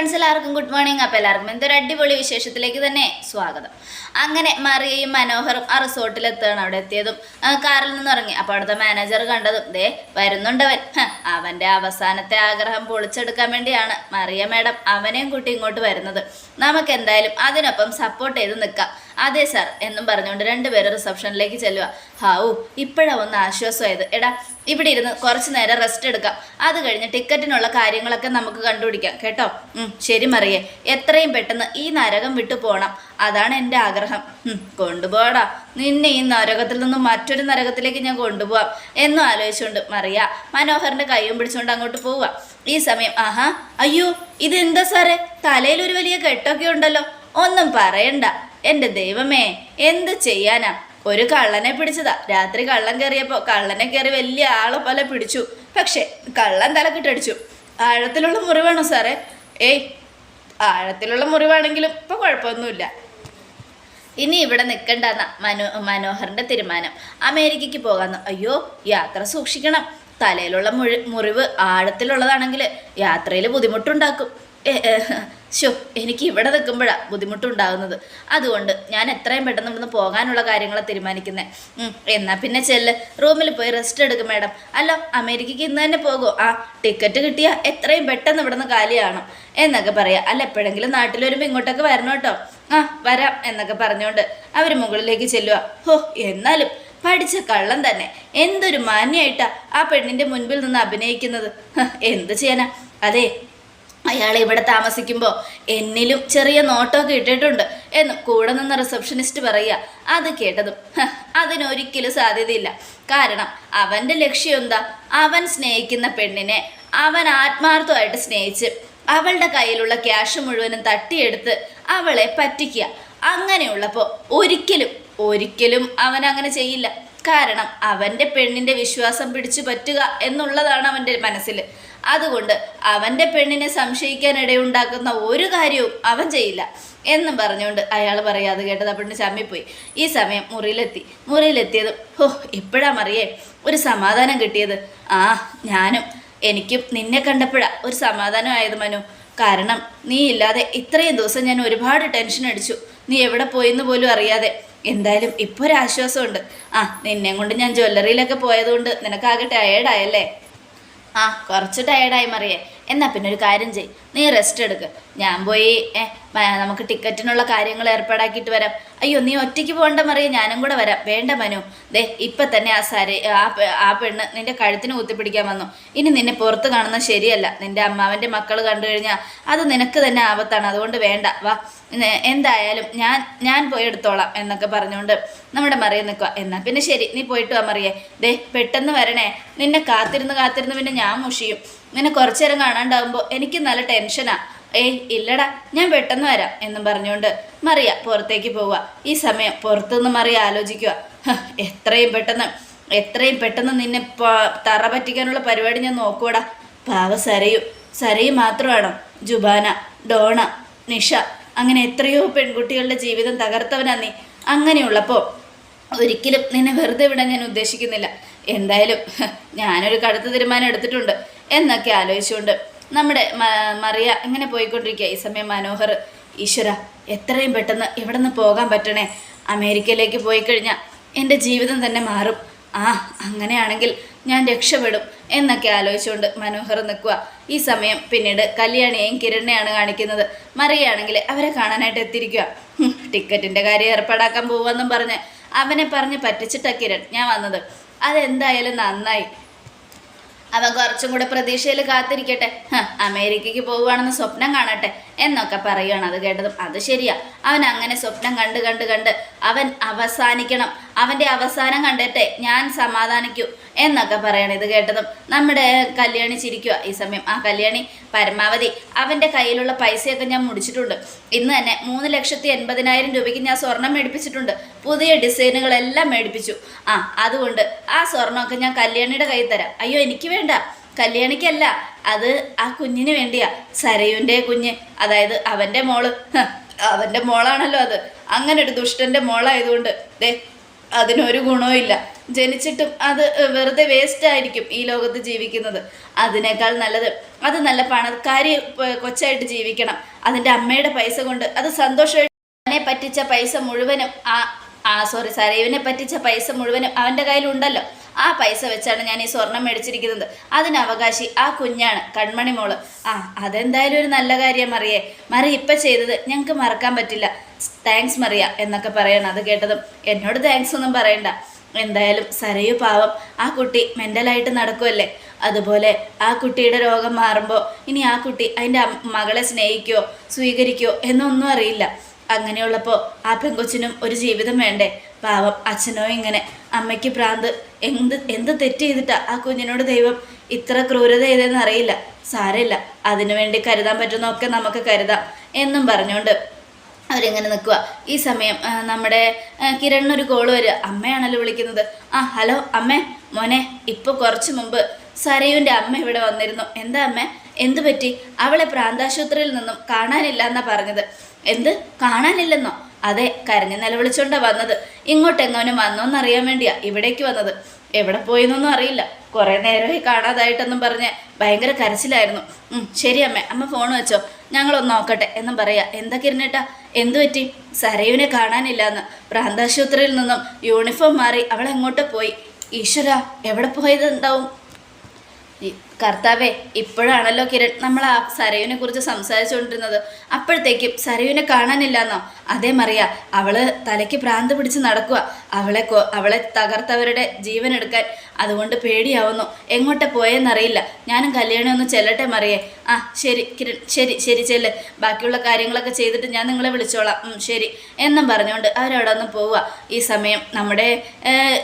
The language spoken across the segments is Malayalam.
ഫ്രണ്ട്സ് എല്ലാവർക്കും ഗുഡ് മോർണിംഗ് അപ്പോൾ എല്ലാവർക്കും എന്തൊരു അടിപൊളി വിശേഷത്തിലേക്ക് തന്നെ സ്വാഗതം. അങ്ങനെ മറിയയും മനോഹറും ആ റിസോർട്ടിലെത്തുകയാണ് അവിടെ എത്തിയതും. കാറിൽ നിന്ന് ഇറങ്ങി. അപ്പോൾ അവിടുത്തെ മാനേജർ കണ്ടതും ദേ വരുന്നുണ്ടവൻ. അവന്റെ അവസാനത്തെ ആഗ്രഹം പൊളിച്ചെടുക്കാൻ വേണ്ടിയാണ് മറിയ മാഡം അവനെയും കൂട്ടി ഇങ്ങോട്ട് വരുന്നത്. നമുക്ക് എന്തായാലും അതിനൊപ്പം സപ്പോർട്ട് ചെയ്ത് നിൽക്കാം. അതെ സാർ എന്നും പറഞ്ഞുകൊണ്ട് രണ്ടുപേരും റിസപ്ഷനിലേക്ക് ചെല്ലുക. ഹാവു ഇപ്പോഴാ ഒന്ന് ആശ്വാസമായത്. എടാ ഇവിടെ ഇരുന്ന് കുറച്ച് നേരം റെസ്റ്റ് എടുക്കാം. അത് കഴിഞ്ഞ് ടിക്കറ്റിനുള്ള കാര്യങ്ങളൊക്കെ നമുക്ക് കണ്ടുപിടിക്കാം കേട്ടോ? ശരി മറിയേ. എത്രയും പെട്ടെന്ന് ഈ നരകം വിട്ടു പോകണം അതാണ് എന്റെ ആഗ്രഹം. കൊണ്ടുപോടാ. നിന്നെ ഈ നരകത്തിൽ നിന്നും മറ്റൊരു നരകത്തിലേക്ക് ഞാൻ കൊണ്ടുപോവാം എന്നും ആലോചിച്ചുകൊണ്ട് മറിയ മനോഹറിന്റെ കൈയും പിടിച്ചുകൊണ്ട് അങ്ങോട്ട് പോവുക. ഈ സമയം ആഹാ അയ്യോ ഇതെന്താ സാറേ തലയിൽ ഒരു വലിയ കെട്ടൊക്കെ ഉണ്ടല്ലോ. ഒന്നും പറയണ്ട. എന്റെ ദൈവമേ എന്ത് ചെയ്യാനാ? ഒരു കള്ളനെ പിടിച്ചതാ. രാത്രി കള്ളൻ കയറിയപ്പോൾ കള്ളനെ കയറി വലിയ ആളെ പോലെ പിടിച്ചു. പക്ഷേ കള്ളൻ തലക്കിട്ടടിച്ചു. ആഴത്തിലുള്ള മുറിവാണോ സാറേ? ഏയ് ആഴത്തിലുള്ള മുറിവാണെങ്കിലും ഇപ്പൊ കുഴപ്പമൊന്നുമില്ല. ഇനി ഇവിടെ നിൽക്കണ്ടെന്ന മനോ മനോഹറിന്റെ തീരുമാനം. അമേരിക്കയ്ക്ക് പോകാമെന്ന് അയ്യോ യാത്ര സൂക്ഷിക്കണം. തലയിലുള്ള മുഴി മുറിവ് ആഴത്തിലുള്ളതാണെങ്കിൽ യാത്രയിൽ ബുദ്ധിമുട്ടുണ്ടാക്കും. ശോ എനിക്ക് ഇവിടെ നിൽക്കുമ്പോഴാണ് ബുദ്ധിമുട്ടുണ്ടാകുന്നത്. അതുകൊണ്ട് ഞാൻ എത്രയും പെട്ടെന്ന് ഇവിടുന്ന് പോകാനുള്ള കാര്യങ്ങളെ തീരുമാനിക്കുന്നത് എന്നാൽ പിന്നെ ചെല്ല്. റൂമിൽ പോയി റെസ്റ്റ് എടുക്കും മാഡം അല്ല അമേരിക്കയ്ക്ക് ഇന്ന് തന്നെ പോകുമോ ആ ടിക്കറ്റ് കിട്ടിയാൽ എത്രയും പെട്ടെന്ന് ഇവിടുന്ന് കാലിയാണ് എന്നൊക്കെ പറയാം. അല്ല എപ്പോഴെങ്കിലും നാട്ടിൽ വരുമ്പോൾ ഇങ്ങോട്ടൊക്കെ വരണം കേട്ടോ. ആ വരാം എന്നൊക്കെ പറഞ്ഞുകൊണ്ട് അവർ മുകളിലേക്ക് ചെല്ലുക ഹോ എന്നാലും പഠിച്ച കള്ളം തന്നെ. എന്തൊരു മാന്യായിട്ടാ ആ പെണ്ണിന്റെ മുൻപിൽ നിന്ന് അഭിനയിക്കുന്നത്. എന്ത് ചെയ്യാനാ? അതെ അയാൾ ഇവിടെ താമസിക്കുമ്പോൾ എന്നിലും ചെറിയ നോട്ടമൊക്കെ ഇട്ടിട്ടുണ്ട് എന്ന് കൂടെ നിന്ന് റിസപ്ഷനിസ്റ്റ് പറയുക. അത് കേട്ടതും അതിനൊരിക്കലും സാധ്യതയില്ല. കാരണം അവന്റെ ലക്ഷ്യം എന്താ? അവൻ സ്നേഹിക്കുന്ന പെണ്ണിനെ അവൻ ആത്മാർത്ഥമായിട്ട് സ്നേഹിച്ച് അവളുടെ കയ്യിലുള്ള ക്യാഷ് മുഴുവനും തട്ടിയെടുത്ത് അവളെ പറ്റിക്കുക. അങ്ങനെയുള്ളപ്പോൾ ഒരിക്കലും ഒരിക്കലും അവൻ അങ്ങനെ ചെയ്യില്ല. കാരണം അവന്റെ പെണ്ണിന്റെ വിശ്വാസം പിടിച്ചു പറ്റുക എന്നുള്ളതാണ് അവന്റെ മനസ്സിൽ. അതുകൊണ്ട് അവന്റെ പെണ്ണിനെ സംശയിക്കാൻ ഇടയുണ്ടാക്കുന്ന ഒരു കാര്യവും അവൻ ചെയ്യില്ല എന്നും പറഞ്ഞുകൊണ്ട് അയാൾ പറയാതെ കേട്ടത് പെണ്ണ് ചമ്മിപ്പോയി ഈ സമയം മുറിയിലെത്തി. മുറിയിലെത്തിയതും ഹോ എപ്പോഴാ മറിയേ ഒരു സമാധാനം കിട്ടിയത്. ആ ഞാനും എനിക്കും നിന്നെ കണ്ടപ്പോഴാ ഒരു സമാധാനമായത് മനു. കാരണം നീ ഇല്ലാതെ ഇത്രയും ദിവസം ഞാൻ ഒരുപാട് ടെൻഷൻ അടിച്ചു. നീ എവിടെ പോയെന്ന് പോലും അറിയാതെ എന്തായാലും ഇപ്പോൾ ഒരു ആശ്വാസമുണ്ട്. ആ നിന്നെ കൊണ്ട് ഞാൻ ജ്വല്ലറിയിലൊക്കെ പോയതുകൊണ്ട് നിനക്കാകെ ടയേർഡായല്ലേ ആ കുറച്ച് ടയേർഡായി മറിയേ. എന്നാ പിന്നെ ഒരു കാര്യം ചെയ് നീ റെസ്റ്റ് എടുക്ക്. ഞാൻ പോയി നമുക്ക് ടിക്കറ്റിനുള്ള കാര്യങ്ങൾ ഏർപ്പാടാക്കിയിട്ട് വരാം. അയ്യോ നീ ഒറ്റയ്ക്ക് പോകേണ്ട മറിയ ഞാനും കൂടെ വരാം. വേണ്ട മനു. ദേ ഇപ്പം തന്നെ ആ സാരി ആ ആ പെണ്ണ് നിന്റെ കഴുത്തിന് കുത്തിപ്പിടിക്കാൻ വന്നു. ഇനി നിന്നെ പുറത്ത് കാണുന്നത് ശരിയല്ല. നിന്റെ അമ്മാവന്റെ മക്കൾ കണ്ടു കഴിഞ്ഞാൽ അത് നിനക്ക് തന്നെ ആപത്താണ്. അതുകൊണ്ട് വേണ്ട. വാ. എന്തായാലും ഞാൻ ഞാൻ പോയി എടുത്തോളാം എന്നൊക്കെ പറഞ്ഞുകൊണ്ട് നമ്മുടെ മറിയ നിൽക്കുക എന്നാൽ പിന്നെ ശരി നീ പോയിട്ട് വാ മറിയേ. ദേ പെട്ടെന്ന് വരണേ. നിന്നെ കാത്തിരുന്ന് കാത്തിരുന്ന് പിന്നെ ഞാൻ മുഷിയും. നിന്നെ കുറച്ചു നേരം കാണാണ്ടാവുമ്പോൾ എനിക്ക് നല്ല ടെൻഷനാ. ഏയ് ഇല്ലടാ ഞാൻ പെട്ടെന്ന് വരാം എന്നും പറഞ്ഞുകൊണ്ട് മറിയ പുറത്തേക്ക് പോവുക ഈ സമയം പുറത്തുനിന്ന് മറിയ ആലോചിക്കുക എത്രയും പെട്ടെന്ന് എത്രയും പെട്ടെന്ന് നിന്നെ തറ പറ്റിക്കാനുള്ള പരിപാടി ഞാൻ നോക്കൂടാ പാവ സരയു. സരയു മാത്രമാണോ? ജുബാന ഡോണ നിഷ അങ്ങനെ എത്രയോ പെൺകുട്ടികളുടെ ജീവിതം തകർത്തവനാ നീ. അങ്ങനെയുള്ളപ്പോൾ ഒരിക്കലും നിന്നെ വെറുതെ വിടാൻ ഞാൻ ഉദ്ദേശിക്കുന്നില്ല. എന്തായാലും ഞാനൊരു കടുത്ത തീരുമാനം എടുത്തിട്ടുണ്ട്. എന്നൊക്കെ ആലോചിച്ചുകൊണ്ട് നമ്മുടെ മറിയ ഇങ്ങനെ പോയിക്കൊണ്ടിരിക്കുക. ഈ സമയം മനോഹർ ഈശ്വര എത്രയും പെട്ടെന്ന് ഇവിടെ നിന്ന് പോകാൻ പറ്റണേ? അമേരിക്കയിലേക്ക് പോയി കഴിഞ്ഞാൽ എന്റെ ജീവിതം തന്നെ മാറും. ആ അങ്ങനെയാണെങ്കിൽ ഞാൻ രക്ഷപ്പെടും എന്നൊക്കെ ആലോചിച്ചുകൊണ്ട് മനോഹർ നിൽക്കുക. ഈ സമയം പിന്നീട് കല്യാണിയെയും കിരണിനെയാണ് കാണിക്കുന്നത്. മറിയാണെങ്കിൽ അവരെ കാണാനായിട്ട് എത്തിയിരിക്കുക. ടിക്കറ്റിന്റെ കാര്യം ഏർപ്പാടാക്കാൻ പോവാന്നും പറഞ്ഞ് അവനെ പറഞ്ഞ് പറ്റിച്ചിട്ടാണ് കിരൺ ഞാൻ വന്നത്. അതെന്തായാലും നന്നായി. അവൻ കുറച്ചും കൂടെ പ്രതീക്ഷയിൽ കാത്തിരിക്കട്ടെ. അമേരിക്കയ്ക്ക് പോവുകയാണെന്ന് സ്വപ്നം കാണട്ടെ എന്നൊക്കെ പറയുകയാണ് അത് കേട്ടതും. അത് ശരിയാ. അവൻ അങ്ങനെ സ്വപ്നം കണ്ട് കണ്ട് കണ്ട് അവൻ അവസാനിക്കണം. അവന്റെ അവസാനം കണ്ടിട്ട് ഞാൻ സമാധാനിക്കൂ എന്നൊക്കെ പറയണം. ഇത് കേട്ടതും നമ്മുടെ കല്യാണി ചിരിക്കുക ഈ സമയം. ആ കല്യാണി പരമാവധി അവന്റെ കയ്യിലുള്ള പൈസയൊക്കെ ഞാൻ മുടിച്ചിട്ടുണ്ട്. ഇന്ന് തന്നെ മൂന്ന് ലക്ഷത്തി എൺപതിനായിരം രൂപയ്ക്ക് ഞാൻ സ്വർണം മേടിപ്പിച്ചിട്ടുണ്ട്. പുതിയ ഡിസൈനുകളെല്ലാം മേടിപ്പിച്ചു. ആ അതുകൊണ്ട് ആ സ്വർണമൊക്കെ ഞാൻ കല്യാണിയുടെ കയ്യിൽ തരാം. അയ്യോ എനിക്ക് വേണ്ട. കല്യാണിക്കല്ല. അത് ആ കുഞ്ഞിന് വേണ്ടിയാ. സരയുന്റെ കുഞ്ഞ്. അതായത് അവന്റെ മോൾ. അവന്റെ മോളാണല്ലോ അത്. അങ്ങനെ ഒരു ദുഷ്ടന്റെ മോളായതുകൊണ്ട് ദേ അതിനൊരു ഗുണവുമില്ല. ജനിച്ചിട്ടും അത് വെറുതെ വേസ്റ്റ് ആയിരിക്കും ഈ ലോകത്ത് ജീവിക്കുന്നത്. അതിനേക്കാൾ നല്ലത് അത് നല്ല പണക്കാരി കൊച്ചായിട്ട് ജീവിക്കണം. അതിന്റെ അമ്മയുടെ പൈസ കൊണ്ട് അത് സന്തോഷമായിട്ട് അവനെ പറ്റിച്ച പൈസ മുഴുവനും ആ ആ സോറി ഇവനെ പറ്റിച്ച പൈസ മുഴുവനും അവന്റെ കയ്യിലുണ്ടല്ലോ. ആ പൈസ വെച്ചാണ് ഞാൻ ഈ സ്വർണം മേടിച്ചിരിക്കുന്നത്. അതിന് അവകാശി ആ കുഞ്ഞാണ് കൺമണി മോൾ. ആ അതെന്തായാലും ഒരു നല്ല കാര്യം മറിയേ. മറി ഇപ്പം ചെയ്തത് ഞങ്ങൾക്ക് മറക്കാൻ പറ്റില്ല. താങ്ക്സ് മറിയ എന്നൊക്കെ പറയണം അത് കേട്ടതും. എന്നോട് താങ്ക്സ് ഒന്നും പറയണ്ട. എന്തായാലും സരയു പാവം ആ കുട്ടി മെന്റലായിട്ട് നടക്കുമല്ലേ അതുപോലെ ആ കുട്ടിയുടെ രോഗം മാറുമ്പോൾ ഇനി ആ കുട്ടി അതിന്റെ മകളെ സ്നേഹിക്കോ സ്വീകരിക്കോ എന്നൊന്നും അറിയില്ല. അങ്ങനെയുള്ളപ്പോൾ ആ പെങ്കൊച്ചിനും ഒരു ജീവിതം വേണ്ടേ? പാവം അച്ഛനോ ഇങ്ങനെ. അമ്മയ്ക്ക് പ്രാന്ത്. എന്ത് എന്ത് തെറ്റ് ചെയ്തിട്ടാ ആ കുഞ്ഞിനോട് ദൈവം ഇത്ര ക്രൂരത ചെയ്തതെന്ന് അറിയില്ല. സാരമില്ല. അതിനു വേണ്ടി കരുതാൻ പറ്റുന്നൊക്കെ നമുക്ക് കരുതാം എന്നും പറഞ്ഞുകൊണ്ട് അവരിങ്ങനെ നിൽക്കുക ഈ സമയം നമ്മുടെ കിരണിനൊരു കോൾ വരിക. അമ്മയാണല്ലോ വിളിക്കുന്നത്. ആ ഹലോ അമ്മേ മോനെ ഇപ്പോൾ കുറച്ച് മുമ്പ് സരയുവിന്റെ അമ്മ ഇവിടെ വന്നിരുന്നു. എന്താ അമ്മേ? എന്തു പറ്റി? അവളെ പ്രാന്താശുപത്രിയിൽ നിന്നും കാണാനില്ല എന്നാ പറഞ്ഞത്. എന്ത്? കാണാനില്ലെന്നോ? അതെ കരഞ്ഞ് നിലവിളിച്ചോണ്ടാ വന്നത്. ഇങ്ങോട്ടെങ്ങോനും വന്നോന്നറിയാൻ വേണ്ടിയാ ഇവിടേക്ക് വന്നത്. എവിടെ പോയെന്നൊന്നും അറിയില്ല. കുറേ നേരമായി കാണാതായിട്ടെന്നും പറഞ്ഞ് ഭയങ്കര കരച്ചിലായിരുന്നു. ശരി അമ്മേ അമ്മ ഫോൺ വെച്ചോ. ഞങ്ങളൊന്ന് നോക്കട്ടെ എന്നും പറയാ. എന്താ കിരണേട്ടാ എന്തു പറ്റി? സരയുവിനെ കാണാനില്ല എന്ന് പ്രാന്താശുപത്രിയിൽ നിന്നും യൂണിഫോം മാറി അവൾ എങ്ങോട്ട് പോയി? ഈശ്വര എവിടെ പോയത് ഈ കർത്താവേ ഇപ്പോഴാണല്ലോ കിരൺ നമ്മൾ ആ സരയുവിനെ കുറിച്ച് സംസാരിച്ചുകൊണ്ടിരുന്നത്. അപ്പോഴത്തേക്കും സരയുവിനെ കാണാനില്ലെന്നോ? അതേ മറിയ അവൾ തലയ്ക്ക് ഭ്രാന്ത് പിടിച്ച് നടക്കുക. അവളെ അവളെ തകർത്തവരുടെ ജീവൻ എടുക്കാൻ അതുകൊണ്ട് പേടിയാവുന്നു. എങ്ങോട്ട് പോയെന്നറിയില്ല. ഞാനും കല്യാണം ഒന്ന് ചെല്ലട്ടെ മറിയേ. ആ ശരി കിരൺ ശരി ശരി ചെല്ല്. ബാക്കിയുള്ള കാര്യങ്ങളൊക്കെ ചെയ്തിട്ട് ഞാൻ നിങ്ങളെ വിളിച്ചോളാം. ശരി. എന്നും പറഞ്ഞുകൊണ്ട് അവരവിടെ ഒന്ന് പോവുക. ഈ സമയം നമ്മുടെ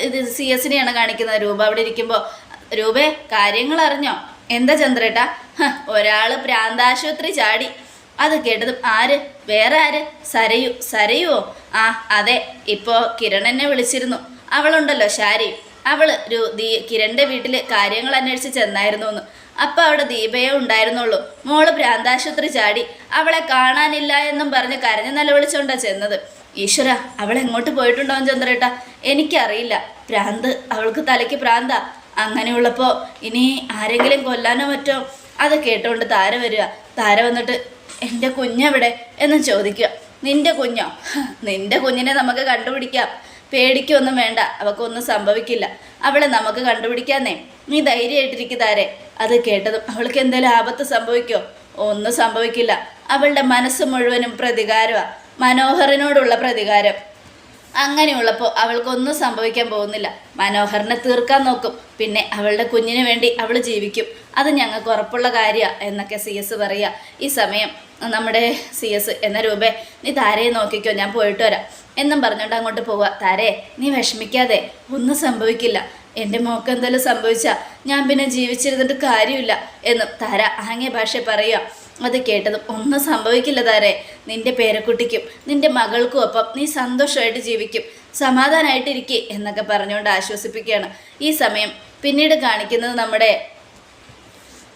ഇത് സി എസിനെയാണ് കാണിക്കുന്നത് രൂപ. അവിടെ ഇരിക്കുമ്പോൾ രൂപേ കാര്യങ്ങൾ അറിഞ്ഞോ? എന്താ ചന്ദ്രേട്ടാ? ഒരാൾ പ്രാന്താശുപത്രി ചാടി. അത് കേട്ടതും ആര്? വേറെ ആര്? സരയു സരയുവോ? ആ അതെ ഇപ്പോൾ കിരൺ എന്നെ വിളിച്ചിരുന്നു. അവളുണ്ടല്ലോ ശാരി. അവൾ ഒരു ദീ കിരണിന്റെ വീട്ടിൽ കാര്യങ്ങൾ അന്വേഷിച്ച് ചെന്നായിരുന്നു എന്ന് അപ്പം അവിടെ ദീപയെ ഉണ്ടായിരുന്നുള്ളൂ. മോൾ പ്രാന്താശുപത്രി ചാടി. അവളെ കാണാനില്ല എന്നും പറഞ്ഞ് കരഞ്ഞു നിലവിളിച്ചോണ്ടാ ചെന്നത്. ഈശ്വര അവൾ എങ്ങോട്ട് പോയിട്ടുണ്ടാവും ചന്ദ്രേട്ട? എനിക്കറിയില്ല. പ്രാന്ത് അവൾക്ക് തലയ്ക്ക് ഭ്രാന്താ അങ്ങനെയുള്ളപ്പോൾ ഇനി ആരെങ്കിലും കൊല്ലാനോ മറ്റോ അത് കേട്ടുകൊണ്ട് താര വരിക. താര വന്നിട്ട് എന്റെ കുഞ്ഞെവിടെ? എന്ന് ചോദിക്കുക. നിന്റെ കുഞ്ഞോ? നിന്റെ കുഞ്ഞിനെ നമുക്ക് കണ്ടുപിടിക്കാം. പേടിക്കൊന്നും വേണ്ട. അവക്കൊന്നും സംഭവിക്കില്ല. അവളെ നമുക്ക് കണ്ടുപിടിക്കാന്നേ. നീ ധൈര്യമായിട്ടിരിക്കും താരെ. അത് കേട്ടതും അവൾക്ക് എന്തെങ്കിലും ആപത്ത് സംഭവിക്കോ? ഒന്നും സംഭവിക്കില്ല. അവളുടെ മനസ്സ് മുഴുവനും പ്രതികാരമാണ് മനോഹരനോടുള്ള പ്രതികാരം. അങ്ങനെയുള്ളപ്പോൾ അവൾക്കൊന്നും സംഭവിക്കാൻ പോകുന്നില്ല. മനോഹറിനെ തീർക്കാൻ നോക്കും. പിന്നെ അവളുടെ കുഞ്ഞിന് വേണ്ടി അവൾ ജീവിക്കും. അത് ഞങ്ങൾക്ക് ഉറപ്പുള്ള കാര്യമാണ് എന്നൊക്കെ സി എസ് പറയുക ഈ സമയം നമ്മുടെ സി എസ് എന്ന രൂപേ നീ താരയെ നോക്കിക്കോ ഞാൻ പോയിട്ട് വരാം. എന്നും പറഞ്ഞുകൊണ്ട് അങ്ങോട്ട് പോവുക താരേ നീ വിഷമിക്കാതെ ഒന്നും സംഭവിക്കില്ല. എന്റെ മോക്ക് എന്തെങ്കിലും സംഭവിച്ചാൽ ഞാൻ പിന്നെ ജീവിച്ചിരുന്നിട്ട് കാര്യമില്ല എന്നും താര ആംഗ്യ ഭാഷ പറയുക അത് കേട്ടതും ഒന്നും സംഭവിക്കില്ല താരേ. നിന്റെ പേരക്കുട്ടിക്കും നിന്റെ മകൾക്കും ഒപ്പം നീ സന്തോഷമായിട്ട് ജീവിക്കും സമാധാനമായിട്ടിരിക്കെ എന്നൊക്കെ പറഞ്ഞുകൊണ്ട് ആശ്വസിപ്പിക്കുകയാണ്. ഈ സമയം പിന്നീട് കാണിക്കുന്നത് നമ്മുടെ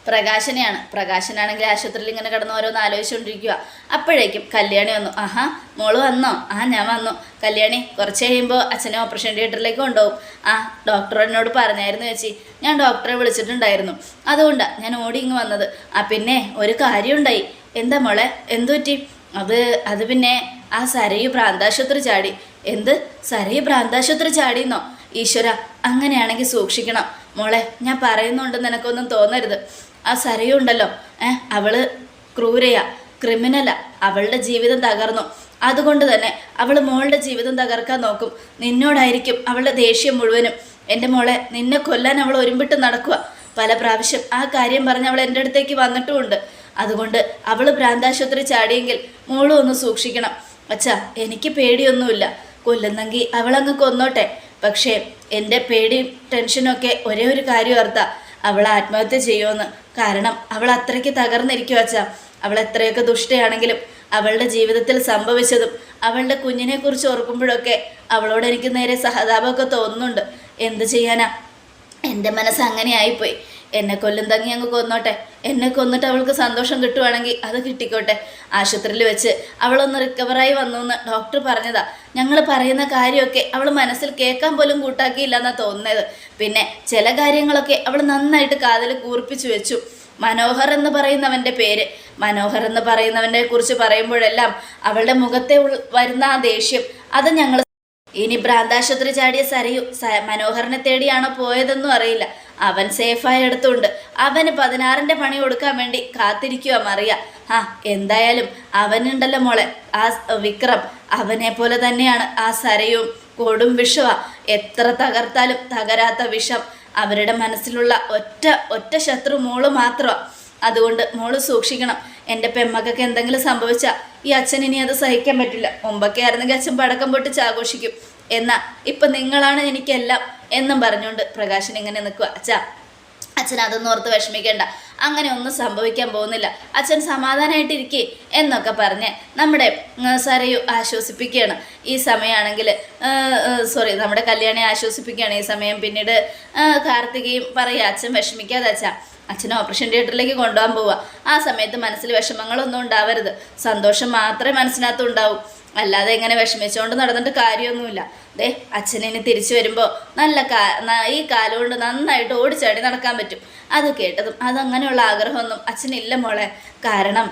പ്രകാശനെയാണ്. പ്രകാശനാണെങ്കിൽ ആശുപത്രിയിൽ ഇങ്ങനെ കിടന്ന് ഓരോന്ന് ആലോചിച്ചുകൊണ്ടിരിക്കുക അപ്പോഴേക്കും കല്യാണി വന്നു. ആഹാ മോൾ വന്നോ? ആ ഞാൻ വന്നു. കല്യാണി കുറച്ച് കഴിയുമ്പോൾ അച്ഛനെ ഓപ്പറേഷൻ തിയേറ്ററിലേക്ക് കൊണ്ടുപോകും. ആ ഡോക്ടർ എന്നോട് പറഞ്ഞായിരുന്നു ചേച്ചി. ഞാൻ ഡോക്ടറെ വിളിച്ചിട്ടുണ്ടായിരുന്നു. അതുകൊണ്ടാണ് ഞാൻ ഓടി ഇങ്ങ് വന്നത്. ആ പിന്നെ ഒരു കാര്യമുണ്ടായി. എന്താ മോളെ? എന്തു പറ്റി അത് അത് പിന്നെ ആ സരയു ഭ്രാന്താശുപത്രി ചാടി. എന്ത്? സരയു ഭ്രാന്താശുപത്രി ചാടിയെന്നോ ഈശ്വര അങ്ങനെയാണെങ്കിൽ സൂക്ഷിക്കണം. മോളെ ഞാൻ പറയുന്നുണ്ടെന്ന് നിനക്കൊന്നും തോന്നരുത്. ആ സരയു ഉണ്ടല്ലോ. ഏ അവൾ ക്രൂരയാ ക്രിമിനലാ. അവളുടെ ജീവിതം തകർന്നു. അതുകൊണ്ട് തന്നെ അവൾ മോളുടെ ജീവിതം തകർക്കാൻ നോക്കും. നിന്നോടായിരിക്കും അവളുടെ ദേഷ്യം മുഴുവനും. എന്റെ മോളെ നിന്നെ കൊല്ലാൻ അവൾ ഒരുമ്പിട്ട് നടക്കുക പല പ്രാവശ്യം ആ കാര്യം പറഞ്ഞ് അവൾ എന്റെ അടുത്തേക്ക് വന്നിട്ടുമുണ്ട്. അതുകൊണ്ട് അവൾ ഭ്രാന്താശുപത്രി ചാടിയെങ്കിൽ മോളും ഒന്ന് സൂക്ഷിക്കണം. അച്ഛാ എനിക്ക് പേടിയൊന്നുമില്ല. കൊല്ലുന്നെങ്കിൽ അവളങ്ങ് കൊന്നോട്ടെ. പക്ഷേ എന്റെ പേടിയും ടെൻഷനൊക്കെ ഒരേ ഒരു കാര്യം ഓർത്താ. അവൾ ആത്മഹത്യ ചെയ്യുമെന്ന് കാരണം അവൾ അത്രയ്ക്ക് തകർന്നിരിക്കും അച്ഛാ. അവൾ എത്രയൊക്കെ ദുഷ്ടയാണെങ്കിലും അവളുടെ ജീവിതത്തിൽ സംഭവിച്ചതും അവളുടെ കുഞ്ഞിനെ കുറിച്ച് ഓർക്കുമ്പോഴൊക്കെ അവളോട് എനിക്ക് നേരെ സഹതാപമൊക്കെ തോന്നുന്നുണ്ട്. എന്ത് ചെയ്യാനാ? എന്റെ മനസ്സ് അങ്ങനെ ആയിപ്പോയി എന്നെ കൊല്ലും തങ്ങി അങ്ങ് കൊന്നോട്ടെ. എന്നെ കൊന്നിട്ട് അവൾക്ക് സന്തോഷം കിട്ടുവാണെങ്കിൽ അത് കിട്ടിക്കോട്ടെ. ആശുപത്രിയിൽ വെച്ച് അവളൊന്ന് റിക്കവറായി വന്നു എന്ന് ഡോക്ടർ പറഞ്ഞതാ. ഞങ്ങൾ പറയുന്ന കാര്യമൊക്കെ അവൾ മനസ്സിൽ കേൾക്കാൻ പോലും കൂട്ടാക്കിയില്ല എന്നാ തോന്നുന്നത്. പിന്നെ ചില കാര്യങ്ങളൊക്കെ അവൾ നന്നായിട്ട് കാതിൽ കൂർപ്പിച്ചു വെച്ചു. മനോഹർ എന്ന് പറയുന്നവന്റെ പേര്. മനോഹർ എന്ന് പറയുന്നവനെ കുറിച്ച് പറയുമ്പോഴെല്ലാം അവളുടെ മുഖത്തെ വരുന്ന ആ ദേഷ്യം അത് ഞങ്ങൾ ഇനി ഭ്രാന്താശുപത്രി ചാടിയ സരയു മനോഹറിനെ തേടിയാണോ പോയതെന്നും അറിയില്ല. അവൻ സേഫായി എടുത്തുണ്ട്. അവന് പതിനാറിന്റെ പണി കൊടുക്കാൻ വേണ്ടി കാത്തിരിക്കുക മറിയ. ആ എന്തായാലും അവനുണ്ടല്ലോ മോളെ ആ വിക്രം. അവനെ പോലെ തന്നെയാണ് ആ സരയും കൊടും വിഷവ. എത്ര തകർത്താലും തകരാത്ത വിഷം അവരുടെ മനസ്സിലുള്ള ഒറ്റ ഒറ്റ ശത്രു മോൾ മാത്രമാണ് അതുകൊണ്ട് മോൾ സൂക്ഷിക്കണം. എന്റെ പെമ്മക്കൊക്കെ എന്തെങ്കിലും സംഭവിച്ചാൽ ഈ അച്ഛൻ ഇനി അത് സഹിക്കാൻ പറ്റില്ല. മുമ്പൊക്കെ ആയിരുന്നെങ്കിൽ അച്ഛൻ പടക്കം പൊട്ടിച്ച് ആഘോഷിക്കും. എന്നാ ഇപ്പം നിങ്ങളാണ് എനിക്കെല്ലാം എന്നും പറഞ്ഞുകൊണ്ട് പ്രകാശൻ ഇങ്ങനെ നിൽക്കുക അച്ഛാ അച്ഛൻ അതൊന്നും ഓർത്ത് വിഷമിക്കേണ്ട. അങ്ങനെ ഒന്നും സംഭവിക്കാൻ പോകുന്നില്ല. അച്ഛൻ സമാധാനമായിട്ടിരിക്കേ എന്നൊക്കെ പറഞ്ഞ് നമ്മുടെ സരയു ആശ്വസിപ്പിക്കുകയാണ്. ഈ സമയമാണെങ്കിൽ സോറി നമ്മുടെ കല്യാണി ആശ്വസിപ്പിക്കുകയാണ് ഈ സമയം. പിന്നീട് കാർത്തികയും പറയുക അച്ഛൻ വിഷമിക്കാതെ അച്ഛാ അച്ഛനെ ഓപ്പറേഷൻ തിയേറ്ററിലേക്ക് കൊണ്ടുപോകാൻ പോവുക ആ സമയത്ത് മനസ്സിൽ വിഷമങ്ങളൊന്നും ഉണ്ടാവരുത്. സന്തോഷം മാത്രമേ മനസ്സിനകത്ത് ഉണ്ടാവും അല്ലാതെ ഇങ്ങനെ വിഷമിച്ചുകൊണ്ട് നടന്നിട്ട് കാര്യമൊന്നുമില്ല. ദേ അച്ഛനെ തിരിച്ചു വരുമ്പോൾ നല്ല ഈ കാലം കൊണ്ട് നന്നായിട്ട് ഓടിച്ചാടി നടക്കാൻ പറ്റും. അത് കേട്ടതും അതങ്ങനെയുള്ള ആഗ്രഹമൊന്നും അച്ഛനില്ല മോളെ. കാരണം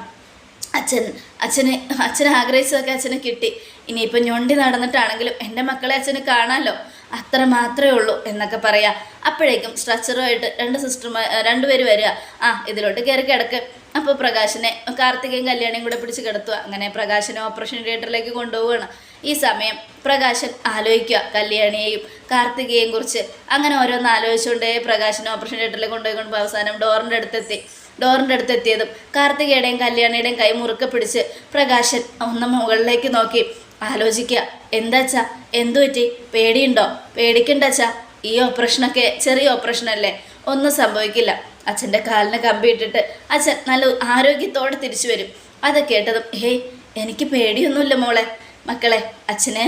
അച്ഛൻ അച്ഛന് അച്ഛൻ ആഗ്രഹിച്ചതൊക്കെ അച്ഛന് കിട്ടി. ഇനിയിപ്പോൾ ഞൊണ്ടി നടന്നിട്ടാണെങ്കിലും എന്റെ മക്കളെ അച്ഛന് കാണാമല്ലോ അത്ര മാത്രമേ ഉള്ളൂ എന്നൊക്കെ പറയാം. അപ്പോഴേക്കും സ്ട്രക്ചറുമായിട്ട് രണ്ട് സിസ്റ്റർമാർ രണ്ടുപേര് വരിക. ആ ഇതിലോട്ട് കയറി കിടക്ക്. അപ്പോൾ പ്രകാശനെ കാർത്തികയും കല്യാണിയും കൂടെ പിടിച്ച് കിടത്തുക. അങ്ങനെ പ്രകാശനെ ഓപ്പറേഷൻ തിയേറ്ററിലേക്ക് കൊണ്ടുപോവുകയാണ്. ഈ സമയം പ്രകാശൻ ആലോചിക്കുക കല്യാണിയെയും കാർത്തികയെയും കുറിച്ച്. അങ്ങനെ ഓരോന്ന് ആലോചിച്ചുകൊണ്ടേ പ്രകാശനെ ഓപ്പറേഷൻ തിയേറ്ററിലേക്ക് കൊണ്ടുപോയി അവസാനം ഡോറിന്റെ അടുത്തെത്തി. ഡോറിന്റെ അടുത്തെത്തിയതും കാർത്തികയുടെയും കല്യാണിയുടെയും കൈ മുറുക്കെ പിടിച്ച് പ്രകാശൻ ഒന്ന് മുകളിലേക്ക് നോക്കി. ആലോചിക്കുക എന്താച്ചാ എന്തു പറ്റി പേടിയുണ്ടോ? പേടിക്കണ്ടച്ചാ ഈ ഓപ്പറേഷനൊക്കെ ചെറിയ ഓപ്പറേഷൻ അല്ലേ ഒന്നും സംഭവിക്കില്ല. അച്ഛന്റെ കാലിന് കമ്പി ഇട്ടിട്ട് അച്ഛൻ നല്ല ആരോഗ്യത്തോടെ തിരിച്ചു വരും. അതൊക്കെ കേട്ടതും ഹേയ് എനിക്ക് പേടിയൊന്നുമില്ല മോളെ. മക്കളെ അച്ഛന്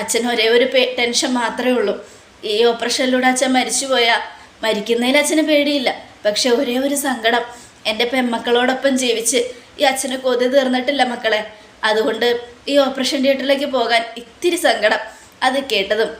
അച്ഛന് ഒരേ ഒരു ടെൻഷൻ മാത്രമേ ഉള്ളൂ. ഈ ഓപ്പറേഷനിലൂടെ അച്ഛൻ മരിച്ചു പോയാൽ മരിക്കുന്നതിൽ അച്ഛന് പേടിയില്ല. പക്ഷെ ഒരേ ഒരു സങ്കടം. എന്റെ പെമ്മക്കളോടൊപ്പം ജീവിച്ച് ഈ അച്ഛന് കൊതി തീർന്നിട്ടില്ല മക്കളെ. അതുകൊണ്ട് ഈ ഓപ്പറേഷൻ തിയേറ്ററിലേക്ക് പോകാൻ ഇത്തിരി സങ്കടം. അത് കേട്ടതും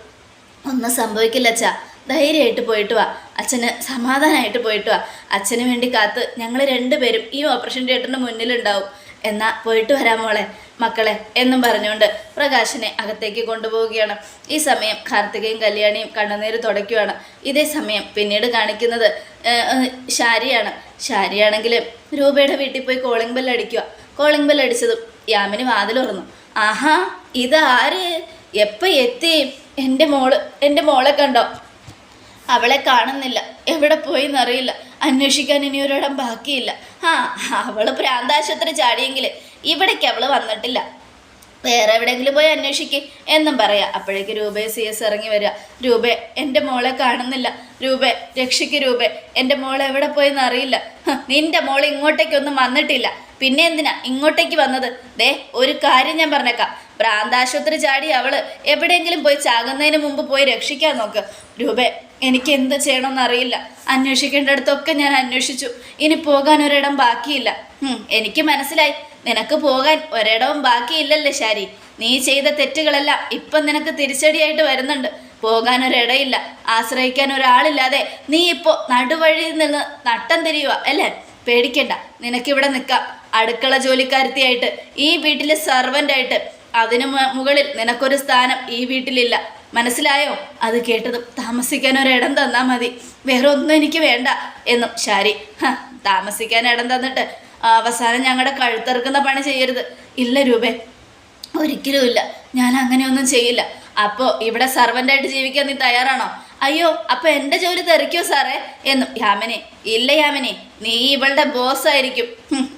ഒന്നും സംഭവിക്കില്ല അച്ഛാ. ധൈര്യമായിട്ട് പോയിട്ട് വാ. അച്ഛന് സമാധാനമായിട്ട് പോയിട്ട് വാ. അച്ഛന് വേണ്ടി കാത്ത് ഞങ്ങൾ രണ്ടുപേരും ഈ ഓപ്പറേഷൻ തിയേറ്ററിന് മുന്നിലുണ്ടാവും. എന്നാ പോയിട്ട് വരാം മോളെ. മക്കളെ എന്നും പറഞ്ഞുകൊണ്ട് പ്രകാശിനെ അകത്തേക്ക് കൊണ്ടുപോവുകയാണ്. ഈ സമയം കാർത്തികയും കല്യാണിയും കണ്ണുനീര് തുടയ്ക്കുകയാണ് ഇതേ സമയം പിന്നീട് കാണിക്കുന്നത് ശാരിയാണ്. ശാരിയാണെങ്കിൽ രൂപയുടെ വീട്ടിൽ പോയി കോളിംഗ് ബെൽ അടിക്കുക കോളിംഗ് ബെൽ അടിച്ചതും യാമിന് വാതിൽ തുറന്നു ആഹാ ഇതാര്? എപ്പോൾ എത്തി? എന്റെ മോൾ എന്റെ മോളെ കണ്ടോ? അവളെ കാണുന്നില്ല. എവിടെ പോയി എന്നറിയില്ല അന്വേഷിക്കാൻ ഇനി ഒരിടം ബാക്കിയില്ല. ആ അവൾ പ്രാന്താശുപത്രി ചാടിയെങ്കിൽ ഇവിടേക്ക് അവൾ വന്നിട്ടില്ല. വേറെ എവിടെയെങ്കിലും പോയി അന്വേഷിക്ക് എന്നും പറയാം. അപ്പോഴേക്ക് രൂപയെ സി എസ് ഇറങ്ങി വരിക. രൂപെ എന്റെ മോളെ കാണുന്നില്ല. രൂപെ രക്ഷിക്ക് രൂപെ എന്റെ മോളെ എവിടെ പോയെന്ന് അറിയില്ല. നിന്റെ മോൾ ഇങ്ങോട്ടേക്കൊന്നും വന്നിട്ടില്ല. പിന്നെ എന്തിനാ ഇങ്ങോട്ടേക്ക് വന്നത്? ദേ ഒരു കാര്യം ഞാൻ പറഞ്ഞേക്കാം. ഭ്രാന്താശുപത്രി ചാടി അവൾ എവിടെയെങ്കിലും പോയി ചാകുന്നതിന് മുമ്പ് പോയി രക്ഷിക്കാൻ നോക്ക്. രൂപ എനിക്ക് എന്ത് ചെയ്യണമെന്ന് അറിയില്ല. അന്വേഷിക്കേണ്ടടുത്തൊക്കെ ഞാൻ അന്വേഷിച്ചു. ഇനി പോകാൻ ഒരിടം ബാക്കിയില്ല. എനിക്ക് മനസ്സിലായി. നിനക്ക് പോകാൻ ഒരിടവും ബാക്കിയില്ലല്ലേ ശാരി. നീ ചെയ്ത തെറ്റുകളെല്ലാം ഇപ്പം നിനക്ക് തിരിച്ചടിയായിട്ട് വരുന്നുണ്ട്. പോകാൻ ഒരിടയില്ല. ആശ്രയിക്കാൻ ഒരാളില്ലാതെ നീ ഇപ്പോൾ നടുവഴിയിൽ നിന്ന് നട്ടം തിരിയുക അല്ലേ? പേടിക്കണ്ട. നിനക്കിവിടെ നിൽക്കാം അടുക്കള ജോലിക്കാരത്തിയായിട്ട് ഈ വീട്ടിലെ സർവന്റായിട്ട്. അതിനു മുകളിൽ നിനക്കൊരു സ്ഥാനം ഈ വീട്ടിലില്ല. മനസ്സിലായോ? അത് കേട്ടതും താമസിക്കാൻ ഒരിടം തന്നാൽ മതി. വേറെ ഒന്നും എനിക്ക് വേണ്ട എന്നും ശാരി. "ഹ, താമസിക്കാൻ ഇടം തന്നിട്ട് അവസാനം ഞങ്ങളുടെ കഴുത്തിറക്കുന്ന പണി ചെയ്യരുത്. ഇല്ല രൂപേ ഒരിക്കലും ഇല്ല. ഞാൻ അങ്ങനെയൊന്നും ചെയ്യില്ല. അപ്പോൾ ഇവിടെ സർവന്റായിട്ട് ജീവിക്കാൻ നീ തയ്യാറാണോ? അയ്യോ അപ്പോൾ എന്റെ ജോലി തെറിക്കോ സാറേ? എന്നും യാമിനി ഇല്ല യാമിനി നീ ഇവളുടെ ബോസ് ആയിരിക്കും.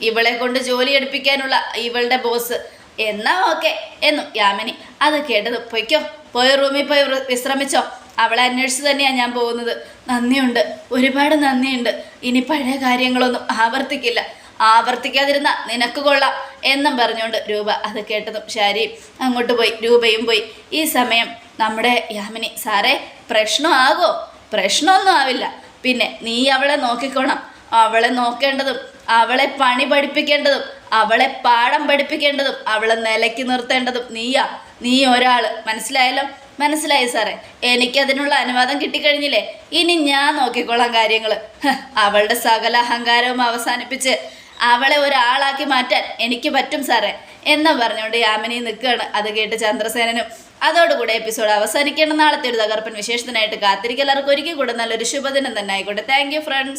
ഇവളെ കൊണ്ട് ജോലി എടുപ്പിക്കാനുള്ള ഇവളുടെ ബോസ് എന്നാ ഓക്കെ എന്നും യാമിനി അത് കേട്ടത് പൊയ്ക്കോ. പോയി റൂമിൽ പോയി വിശ്രമിച്ചോ? അവളെ അന്വേഷിച്ച് തന്നെയാണ് ഞാൻ പോകുന്നത്. നന്ദിയുണ്ട് ഒരുപാട് നന്ദിയുണ്ട്. ഇനി പഴയ കാര്യങ്ങളൊന്നും ആവർത്തിക്കില്ല. ആവർത്തിക്കാതിരുന്ന നിനക്ക് കൊള്ളാം എന്നും പറഞ്ഞുകൊണ്ട് രൂപ അത് കേട്ടതും ശാരി അങ്ങോട്ട് പോയി. രൂപയും പോയി. ഈ സമയം നമ്മുടെ യാമിനി സാറേ പ്രശ്നമാകോ? പ്രശ്നമൊന്നും ആവില്ല. പിന്നെ നീ അവളെ നോക്കിക്കോണം. അവളെ നോക്കേണ്ടതും അവളെ പണി പഠിപ്പിക്കേണ്ടതും അവളെ പാഠം പഠിപ്പിക്കേണ്ടതും അവളെ നിലയ്ക്ക് നിർത്തേണ്ടതും നീയാ. നീ ഒരാൾ. മനസ്സിലായല്ലോ? മനസ്സിലായി സാറേ. എനിക്കതിനുള്ള അനുവാദം കിട്ടിക്കഴിഞ്ഞില്ലേ? ഇനി ഞാൻ നോക്കിക്കോളാം കാര്യങ്ങൾ അവളുടെ സകല അഹങ്കാരവും അവസാനിപ്പിച്ച് അവളെ ഒരാളാക്കി മാറ്റാൻ എനിക്ക് പറ്റും സാറേ. എന്ന് പറഞ്ഞുകൊണ്ട് യാമിനി നിൽക്കുകയാണ്. അത് കേട്ട് ചന്ദ്രസേനനും അതോടുകൂടെ എപ്പിസോഡ് അവസാനിക്കേണ്ട നാളത്തെ ഒരു തകർപ്പൻ വിശേഷത്തിനായിട്ട് എല്ലാവർക്കും ഒരിക്കൽ കൂടെ നല്ലൊരു ശുഭദിനം തന്നെ ആയിക്കോട്ടെ. Thank friends